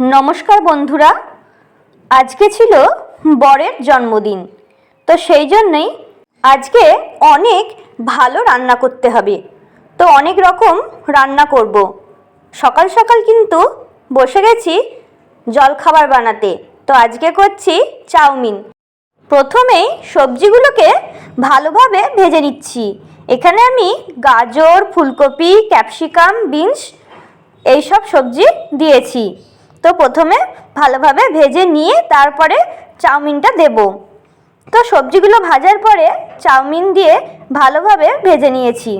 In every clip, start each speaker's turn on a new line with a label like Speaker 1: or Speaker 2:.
Speaker 1: নমস্কার বন্ধুরা, আজকে ছিল বরের জন্মদিন, তো সেই জন্যই আজকে অনেক ভালো রান্না করতে হবে, তো অনেক রকম রান্না করব। সকাল সকাল কিন্তু বসে গেছি জলখাবার বানাতে, তো আজকে করছি চাউমিন। প্রথমেই সবজিগুলোকে ভালোভাবে ভেজে নিচ্ছি, এখানে আমি গাজর, ফুলকপি, ক্যাপসিকাম, বিনস, এইসব সবজি দিয়েছি। তো প্রথমে ভালোভাবে ভেজে নিয়ে তারপরে চাউমিনটা দেব। তো সবজিগুলো ভাজার পরে চাউমিন দিয়ে ভালোভাবে ভেজে নিয়েছি।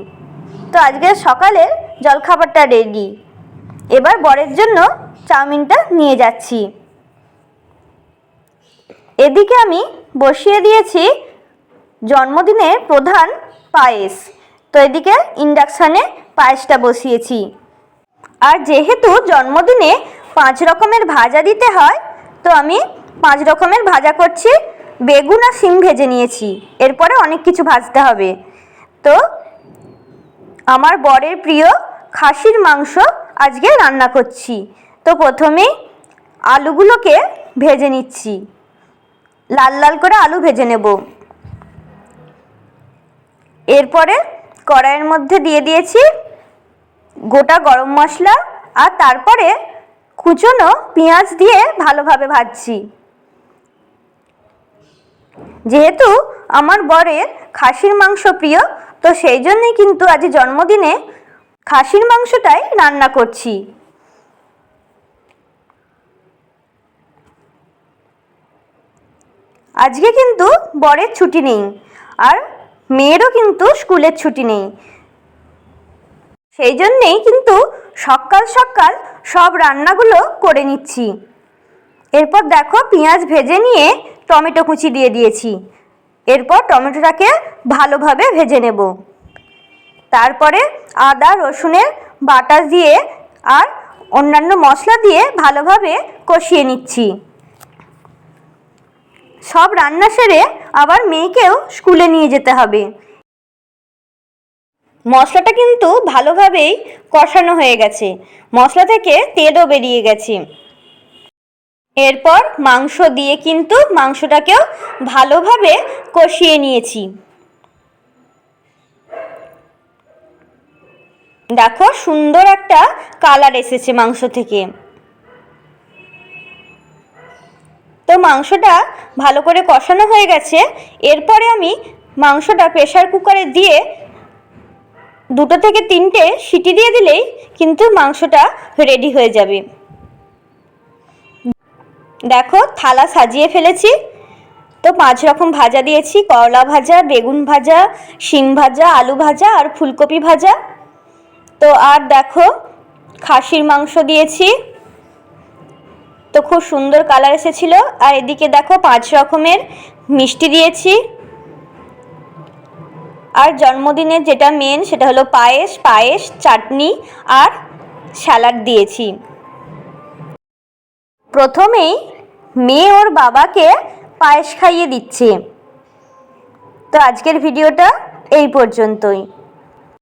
Speaker 1: তো আজকে সকালের জলখাবারটা রেডি এবার বরের জন্য চাউমিনটা নিয়ে যাচ্ছি। এদিকে আমি বসিয়ে দিয়েছি জন্মদিনের প্রধান পায়েস। তো এদিকে ইন্ডাকশানে পায়েসটা বসিয়েছি। আর যেহেতু জন্মদিনে পাঁচ রকমের ভাজা দিতে হয়। তো আমি পাঁচ রকমের ভাজা করছি। বেগুন আর শিম ভেজে নিয়েছি। এরপরে অনেক কিছু ভাজতে হবে। তো আমার বরের প্রিয় খাসির মাংস আজকে রান্না করছি। তো প্রথমেই আলুগুলোকে ভেজে নিচ্ছি। লাল লাল করে আলু ভেজে নেব। এরপরে কড়াইয়ের মধ্যে দিয়ে দিয়েছি গোটা গরম মশলা আর তারপরে কুচনো পেঁয়াজ দিয়ে ভালোভাবে ভাজছি। যেহেতু আমার বরের খাসির মাংস প্রিয়, তো সেই জন্যই কিন্তু আজ জন্মদিনে খাসির মাংসটাই রান্না করছি। আজকে কিন্তু বরের ছুটি নেই, আর মেয়েরও কিন্তু স্কুলের ছুটি নেই। সেই জন্যেই কিন্তু সকাল সকাল সব রান্নাগুলো করে নিচ্ছি। এরপর দেখো পেঁয়াজ ভেজে নিয়ে টমেটো কুচি দিয়ে দিয়েছি। এরপর টমেটোটাকে ভালোভাবে ভেজে নেব। তারপরে আদা, রসুনের বাটা দিয়ে আর অন্যান্য মশলা দিয়ে ভালোভাবে কষিয়ে নিচ্ছি। সব রান্না সেরে আবার মেয়েকেও স্কুলে নিয়ে যেতে হবে। মশলাটা কিন্তু ভালোভাবেই কষানো হয়ে গেছে। মশলা থেকে তেলও বেরিয়ে গেছে। এরপর মাংস দিয়ে কিন্তু মাংসটাকেও ভালোভাবে কষিয়ে নিয়েছি। দেখো সুন্দর একটা কালার এসেছে মাংস থেকে। তো মাংসটা ভালো করে কষানো হয়ে গেছে। এরপরে আমি মাংসটা প্রেশার কুকারে দিয়ে দুটো থেকে তিনটে সিটি দিয়ে দিলেই কিন্তু মাংসটা রেডি হয়ে যাবে। দেখো থালা সাজিয়ে ফেলেছি। তো পাঁচ রকম ভাজা দিয়েছি, করলা ভাজা, বেগুন ভাজা, শিম ভাজা, আলু ভাজা আর ফুলকপি ভাজা। তো আর দেখো খাসির মাংস দিয়েছি। তো খুব সুন্দর কালার এসেছিল। আর এদিকে দেখো পাঁচ রকমের মিষ্টি দিয়েছি। আর জন্মদিনের যেটা মেন সেটা হলো পায়েস পায়েস, চাটনি আর স্যালাড দিয়েছি। প্রথমেই মেয়ে ওর বাবাকে পায়েস খাইয়ে দিচ্ছে। তো আজকের ভিডিওটা এই পর্যন্তই।